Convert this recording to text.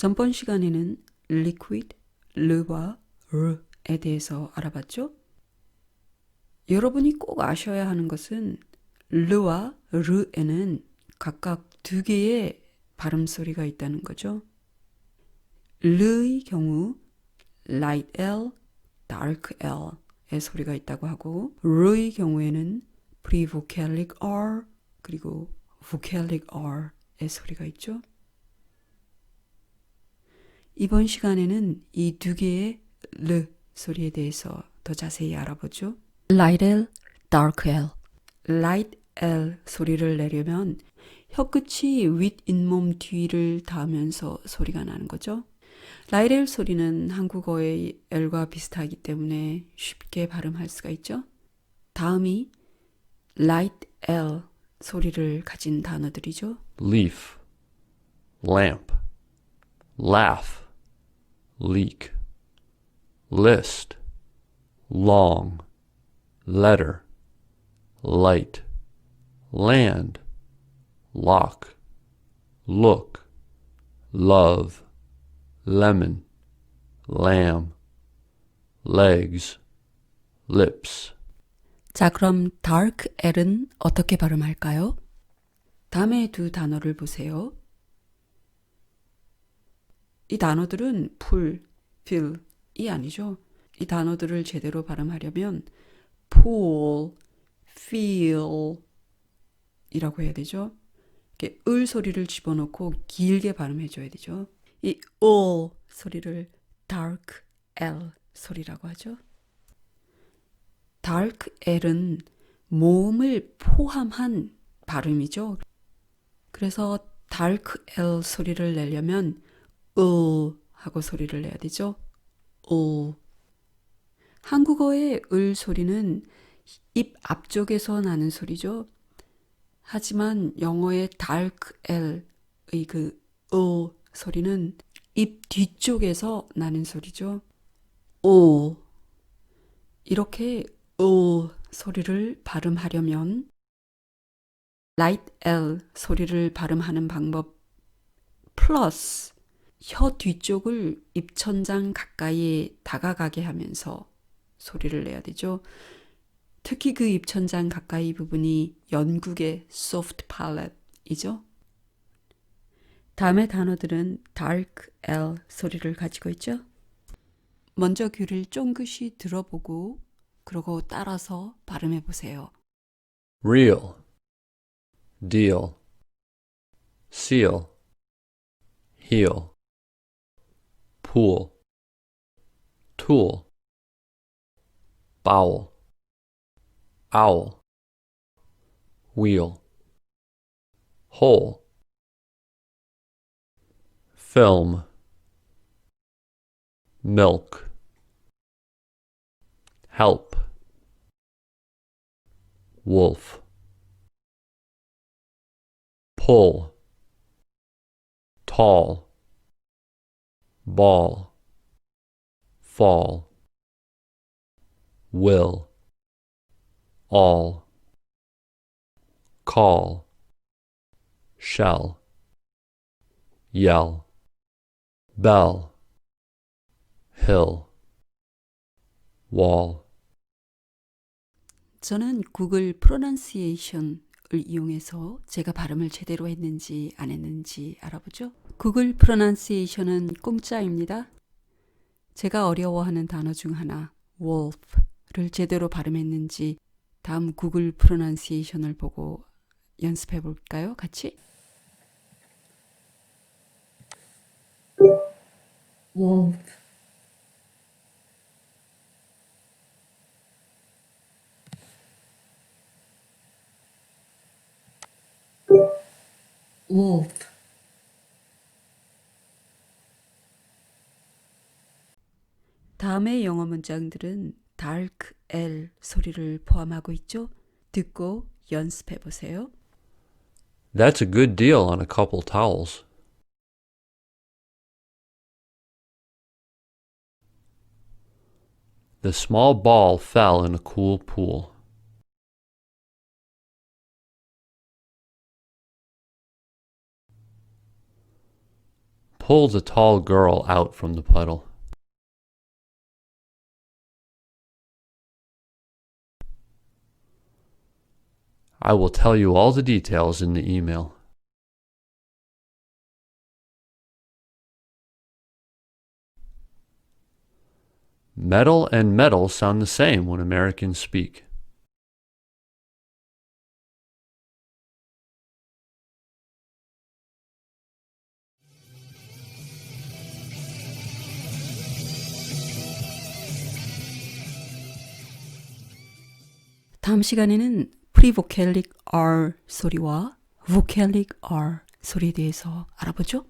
전번 시간에는 liquid, 르와 르에 대해서 알아봤죠? 여러분이 꼭 아셔야 하는 것은 르와 르에는 각각 두 개의 발음 소리가 있다는 거죠. 르의 경우 light L, dark L의 소리가 있다고 하고 르의 경우에는 prevocalic R 그리고 vocalic R의 소리가 있죠. 이번 시간에는 이 두 개의 르 소리에 대해서 더 자세히 알아보죠. light L, dark L. light L 소리를 내려면 혀끝이 윗 잇몸 뒤를 닿으면서 소리가 나는 거죠. light L 소리는 한국어의 L과 비슷하기 때문에 쉽게 발음할 수가 있죠. 다음이 light L 소리를 가진 단어들이죠. leaf, lamp, laugh, leak, list, long, letter, light, land, lock, look, love, lemon, lamb, legs, lips. 자, 그럼 dark L은 어떻게 발음할까요? 다음의 두 단어를 보세요. 이 단어들은 풀, fill이 아니죠. 이 단어들을 제대로 발음하려면 pull, feel 이라고 해야 되죠. 이렇게 을 소리를 집어넣고 길게 발음해 줘야 되죠. 이을 소리를 dark L 소리라고 하죠. dark L은 모음을 포함한 발음이죠. 그래서 dark L 소리를 내려면 으 하고 소리를 내야 되죠. 으. 한국어의 을 소리는 입 앞쪽에서 나는 소리죠. 하지만 영어의 dark L의 그으 소리는 입 뒤쪽에서 나는 소리죠. 으. 이렇게 으 소리를 발음하려면 light L 소리를 발음하는 방법 플러스 혀 뒤쪽을 입천장 가까이에 다가가게 하면서 소리를 내야 되죠. 특히 그 입천장 가까이 부분이 영국의 soft palate이죠. 다음의 단어들은 dark L 소리를 가지고 있죠. 먼저 귀를 쫑긋이 들어보고 그러고 따라서 발음해 보세요. real, deal, seal, heel, pool, tool, bowel, owl, wheel, hole, film, milk, help, wolf, pull, tall, ball, fall, will, all, call, shell, yell, bell, hill, wall. 저는 구글 프로넌시에이션을 이용해서 제가 발음을 제대로 했는지 안 했는지 알아보죠. 구글 프로넌시에이션은 공짜입니다. 제가 어려워하는 단어 중 하나 wolf를 제대로 발음했는지 다음 구글 프로넌시에이션을 보고 연습해 볼까요? 같이? wolf, wolf, 다음의 영어 문장들은 dark L 소리를 포함하고 있죠. 듣고 연습해 보세요. That's a good deal on a couple towels. The small ball fell in a cool pool. pulls a tall girl out from the puddle. I will tell you all the details in the email. Metal and metal sound the same when Americans speak. 다음 시간에는 프리보켈릭 R 소리와 보켈릭 R 소리에 대해서 알아보죠.